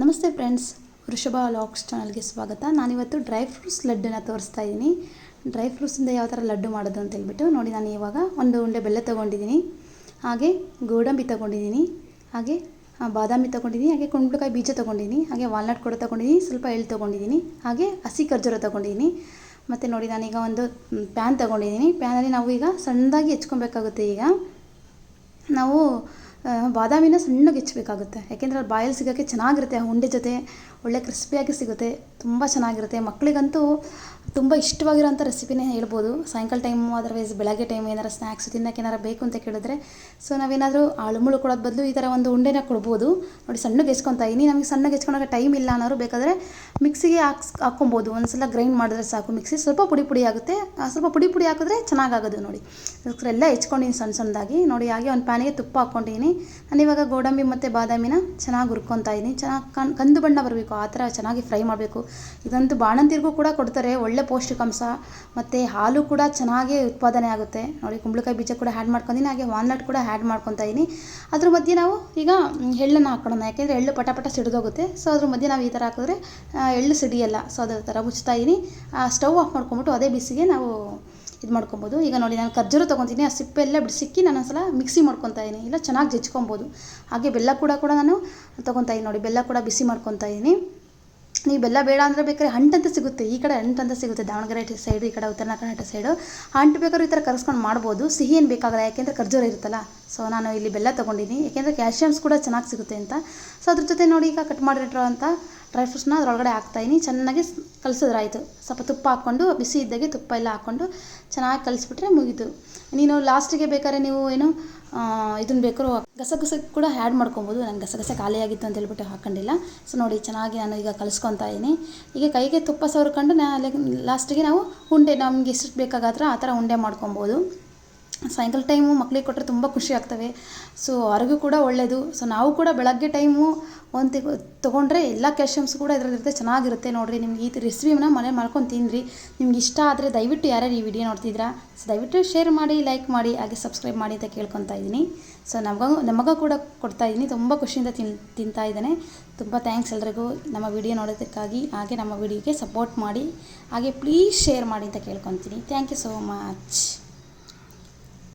ನಮಸ್ತೆ ಫ್ರೆಂಡ್ಸ್, ವೃಷಭ ಲಾಕ್ಸ್ ಚಾನಲ್ಗೆ ಸ್ವಾಗತ. ನಾನಿವತ್ತು ಡ್ರೈ ಫ್ರೂಟ್ಸ್ ಲಡ್ಡನ್ನ ತೋರಿಸ್ತಾ ಇದ್ದೀನಿ. ಡ್ರೈ ಫ್ರೂಟ್ಸಿಂದ ಯಾವ ಥರ ಲಡ್ಡು ಮಾಡೋದು ಅಂತ ಹೇಳ್ಬಿಟ್ಟು ನೋಡಿ, ನಾನು ಇವಾಗ ಒಂದು ಉಂಡೆ ಬೆಲ್ಲ ತೊಗೊಂಡಿದ್ದೀನಿ, ಹಾಗೆ ಗೋಡಂಬಿ ತೊಗೊಂಡಿದ್ದೀನಿ, ಹಾಗೆ ಬಾದಾಮಿ ತೊಗೊಂಡಿದ್ದೀನಿ, ಹಾಗೆ ಕುಂಬಳಕಾಯಿ ಬೀಜ ತೊಗೊಂಡಿದ್ದೀನಿ, ಹಾಗೆ ವಾಲ್ನಟ್ ಕೂಡ ತೊಗೊಂಡಿದ್ದೀನಿ, ಸ್ವಲ್ಪ ಎಳ್ಳು ತೊಗೊಂಡಿದ್ದೀನಿ, ಹಾಗೆ ಹಸಿ ಖರ್ಜೂರ ತೊಗೊಂಡಿದ್ದೀನಿ. ಮತ್ತು ನೋಡಿ, ನಾನೀಗ ಒಂದು ಪ್ಯಾನ್ ತೊಗೊಂಡಿದ್ದೀನಿ. ಪ್ಯಾನಲ್ಲಿ ನಾವು ಈಗ ಸಣ್ಣದಾಗಿ ಹೆಚ್ಕೊಬೇಕಾಗುತ್ತೆ ಈಗ. ನಾವು ಬಾದಾಮಿನ ಸಣ್ಣಗೆ ಹೆಚ್ಚಬೇಕಾಗುತ್ತೆ. ಯಾಕೆಂದರೆ ಅದು ಬಾಯಲ್ಲಿ ಸಿಗೋಕ್ಕೆ ಚೆನ್ನಾಗಿರುತ್ತೆ ಉಂಡೆ ಜೊತೆ ಒಳ್ಳೆ ಕ್ರಿಸ್ಪಿಯಾಗಿ ಸಿಗುತ್ತೆ, ತುಂಬ ಚೆನ್ನಾಗಿರುತ್ತೆ. ಮಕ್ಕಳಿಗಂತೂ ತುಂಬ ಇಷ್ಟವಾಗಿರೋಂಥ ರೆಸಿಪಿನೇ ಹೇಳ್ಬೋದು. ಸಾಯಂಕಾಲ ಟೈಮು, ಅದರ್ವೈಸ್ ಬೆಳಗ್ಗೆ ಟೈಮ್ ಏನಾರು ಸ್ನ್ಯಾಕ್ಸ್ ತಿನ್ನೋಕೆ ಏನಾರು ಬೇಕು ಅಂತ ಕೇಳಿದ್ರೆ, ಸೊ ನಾವೇನಾದರೂ ಆಳುಮುಳು ಕೊಡೋದು ಬದಲು ಈ ಥರ ಒಂದು ಉಂಡೆನ ಕೊಡ್ಬೋದು. ನೋಡಿ, ಸಣ್ಣಗೆ ಹೆಚ್ಕೊತಾ ಇದೀನಿ ನಮಗೆ ಸಣ್ಣಗೆ ಹೆಚ್ಕೊಳಕ್ಕೆ ಟೈಮ್ ಇಲ್ಲ ಅನ್ನೋರು ಬೇಕಾದರೆ ಮಿಕ್ಸಿಗೆ ಹಾಕ್ಸ್ ಹಾಕ್ಕೊಬೋದು ಒಂದು ಸಲ ಗ್ರೈಂಡ್ ಮಾಡಿದ್ರೆ ಸಾಕು. ಮಿಕ್ಸಿ ಸ್ವಲ್ಪ ಪುಡಿ ಪುಡಿ ಆಗುತ್ತೆ ಸ್ವಲ್ಪ ಪುಡಿ ಪುಡಿ ಹಾಕಿದ್ರೆ ಚೆನ್ನಾಗಾಗೋದು ನೋಡಿ. ಅದಕ್ಕೆಲ್ಲ ಎಲ್ಲ ಹೆಚ್ಕೊಂಡಿನಿ ಸಣ್ಣ ಸಣ್ಣದಾಗಿ. ನೋಡಿ, ಹಾಗೆ ಒಂದು ಪ್ಯಾನಿಗೆ ತುಪ್ಪ ಹಾಕ್ಕೊಂಡಿದ್ದೀನಿ ಇವಾಗ ಗೋಡಂಬಿ ಮತ್ತು ಬಾದಾಮಿನ ಚೆನ್ನಾಗಿ ಹುರ್ಕೊತಾ ಇದ್ದೀನಿ ಚೆನ್ನಾಗಿ ಕಂದು ಬಣ್ಣ ಬರಬೇಕು ಆ ಥರ ಚೆನ್ನಾಗಿ ಫ್ರೈ ಮಾಡಬೇಕು. ಇದಂತೂ ಬಾಣಂತಿರಿಗೂ ಕೂಡ ಕೊಡ್ತಾರೆ, ಒಳ್ಳೆ ಪೌಷ್ಟಿಕಾಂಶ. ಮತ್ತು ಹಾಲು ಕೂಡ ಚೆನ್ನಾಗಿ ಉತ್ಪಾದನೆ ಆಗುತ್ತೆ. ನೋಡಿ, ಕುಂಬಳಕಾಯಿ ಬೀಜ ಕೂಡ ಹ್ಯಾಡ್ ಮಾಡ್ಕೊಂಡಿನಿ, ಹಾಗೆ ವಾಲ್ನಟ್ ಕೂಡ ಹ್ಯಾಡ್ ಮಾಡ್ಕೊತಾ ಇದ್ದೀನಿ ಅದ್ರ ಮಧ್ಯೆ ನಾವು ಈಗ ಎಳ್ಳನ್ನು ಹಾಕೋಣ. ಯಾಕೆಂದರೆ ಎಳ್ಳು ಪಟ ಪಟ ಸಿಡಿದೋಗುತ್ತೆ. ಸೊ ಅದ್ರ ಮಧ್ಯೆ ನಾವು ಈ ಥರ ಹಾಕಿದ್ರೆ ಎಳ್ಳು ಸಿಡಿಯಲ್ಲ. ಸೊ ಅದರ ಥರ ಮುಚ್ತಾ ಇದ್ದೀನಿ ಸ್ಟವ್ ಆಫ್ ಮಾಡ್ಕೊಂಬಿಟ್ಟು ಅದೇ ಬಿಸಿಗೆ ನಾವು ಇದು ಮಾಡ್ಕೊಬೋದು. ಈಗ ನೋಡಿ, ನಾನು ಖರ್ಜೂರ ತೊಗೊತೀನಿ, ಆ ಸಿಪ್ಪೆ ಎಲ್ಲ ಬಿಡಿಸಿಕ್ಕಿ ನಾನು ಒಂದ್ಸಲ ಮಿಕ್ಸಿ ಮಾಡ್ಕೊತಾ ಇದ್ದೀನಿ ಇಲ್ಲ, ಚೆನ್ನಾಗಿ ಜಜ್ಕೊಬೋದು. ಹಾಗೆ ಬೆಲ್ಲ ಕೂಡ ಕೂಡ ನಾನು ತೊಗೊತಾ ಇದ್ದೀನಿ ನೋಡಿ, ಬೆಲ್ಲ ಕೂಡ ಬಿಸಿ ಮಾಡ್ಕೊತಾ ಇದ್ದೀನಿ ನೀವು ಬೆಲ್ಲ ಬೇಡ ಅಂದರೆ ಬೇಕಾದ್ರೆ ಅಂತ ಸಿಗುತ್ತೆ. ಈ ಕಡೆ ಹಂಟಂತ ಸಿಗುತ್ತೆ, ದಾವಣಗೆರೆ ಸೈಡು, ಈ ಕಡೆ ಉತ್ತರ ಕರ್ನಾಟಕ ಸೈಡು. ಹಂಟು ಬೇಕಾದ್ರೂ ಈ ಥರ ಕರೆಸ್ಕೊಂಡು ಮಾಡ್ಬೋದು. ಸಿಹಿ ಏನು ಬೇಕಾಗಲ್ಲ, ಯಾಕೆಂದರೆ ಖರ್ಜೂರ ಇರುತ್ತಲ್ಲ. ಸೊ ನಾನು ಇಲ್ಲಿ ಬೆಲ್ಲ ತೊಗೊಂಡಿದ್ದೀನಿ ಯಾಕೆಂದರೆ ಕ್ಯಾಲ್ಶಿಯಮ್ಸ್ ಕೂಡ ಚೆನ್ನಾಗಿ ಸಿಗುತ್ತೆ ಅಂತ. ಸೊ ಅದ್ರ ಜೊತೆ ನೋಡಿ ಈಗ ಕಟ್ ಮಾಡಿರೋ ಅಂಥ ಡ್ರೈ ಫ್ರೂಟ್ಸ್ನ ಅದರೊಳಗಡೆ ಹಾಕ್ತಾಯಿನಿ. ಚೆನ್ನಾಗಿ ಕಲಿಸಿದ್ರೆ ಆಯಿತು ಸ್ವಲ್ಪ ತುಪ್ಪ ಹಾಕ್ಕೊಂಡು ಬಿಸಿ ಇದ್ದಾಗೆ ತುಪ್ಪ ಎಲ್ಲ ಹಾಕ್ಕೊಂಡು ಚೆನ್ನಾಗಿ ಕಲಿಸ್ಬಿಟ್ರೆ ಮುಗೀತು. ನೀನು ಲಾಸ್ಟಿಗೆ ಬೇಕಾದ್ರೆ ನೀವು ಏನು ಇದನ್ನು ಬೇಕಾದ್ರೂ ಗಸಗಸೆ ಕೂಡ ಆ್ಯಡ್ ಮಾಡ್ಕೊಬೋದು. ನಂಗೆ ಗಸಗಸೆ ಖಾಲಿಯಾಗಿತ್ತು ಅಂತ ಹೇಳ್ಬಿಟ್ಟು ಹಾಕೊಂಡಿಲ್ಲ. ಸೊ ನೋಡಿ, ಚೆನ್ನಾಗಿ ನಾನು ಈಗ ಕಲಿಸ್ಕೊತಾ ಇದ್ದೀನಿ ಈಗ ಕೈಗೆ ತುಪ್ಪ ಸವರ್ಕೊಂಡು ನಾ ಲಾಸ್ಟಿಗೆ ನಾವು ಉಂಡೆ, ನಮಗೆ ಎಷ್ಟು ಬೇಕಾಗಾದ್ರೆ ಆ ಥರ ಉಂಡೆ ಮಾಡ್ಕೊಬೋದು. ಸಾಯಂಕಾಲ ಟೈಮು ಮಕ್ಕಳಿಗೆ ಕೊಟ್ಟರೆ ತುಂಬ ಖುಷಿ ಆಗ್ತವೆ. ಸೊ ಅವ್ರಿಗೂ ಕೂಡ ಒಳ್ಳೆಯದು ಸೊ ನಾವು ಕೂಡ ಬೆಳಗ್ಗೆ ಟೈಮು ಒಂದು ತಿಗ್, ತೊಗೊಂಡ್ರೆ ಎಲ್ಲ ಕ್ಯಾಲ್ಶಿಯಮ್ಸ್ ಕೂಡ ಇದರಲ್ಲಿರುತ್ತೆ. ಚೆನ್ನಾಗಿರುತ್ತೆ ನೋಡಿರಿ. ನಿಮ್ಗೆ ಈ ರೆಸಿಪಿನ ಮನೆ ಮಾಡ್ಕೊಂಡು ತಿನ್ನಿರಿ ನಿಮ್ಗೆ ಇಷ್ಟ ಆದರೆ ದಯವಿಟ್ಟು ಯಾರ್ಯಾರು ಈ ವಿಡಿಯೋ ನೋಡ್ತಿದ್ದೀರಾ ಸೊ ದಯವಿಟ್ಟು ಶೇರ್ ಮಾಡಿ ಲೈಕ್ ಮಾಡಿ, ಹಾಗೆ ಸಬ್ಸ್ಕ್ರೈಬ್ ಮಾಡಿ ಅಂತ ಕೇಳ್ಕೊತಾ ಇದ್ದೀನಿ. ಸೊ ನಮಗೂ ನಮಗೂ ಕೂಡ ಕೊಡ್ತಾ ಇದ್ದೀನಿ. ತುಂಬ ಖುಷಿಯಿಂದ ತಿನ್, ತಿಂತಾ ಇದ್ದಾನೆ. ತುಂಬ ಥ್ಯಾಂಕ್ಸ್ ಎಲ್ರಿಗೂ. ನಮ್ಮ ವಿಡಿಯೋ ನೋಡೋದಕ್ಕಾಗಿ ಹಾಗೆ ನಮ್ಮ ವಿಡಿಯೋಗೆ ಸಪೋರ್ಟ್ ಮಾಡಿ, ಹಾಗೆ ಪ್ಲೀಸ್ ಶೇರ್ ಮಾಡಿ ಅಂತ ಕೇಳ್ಕೊತೀನಿ. Thank you so much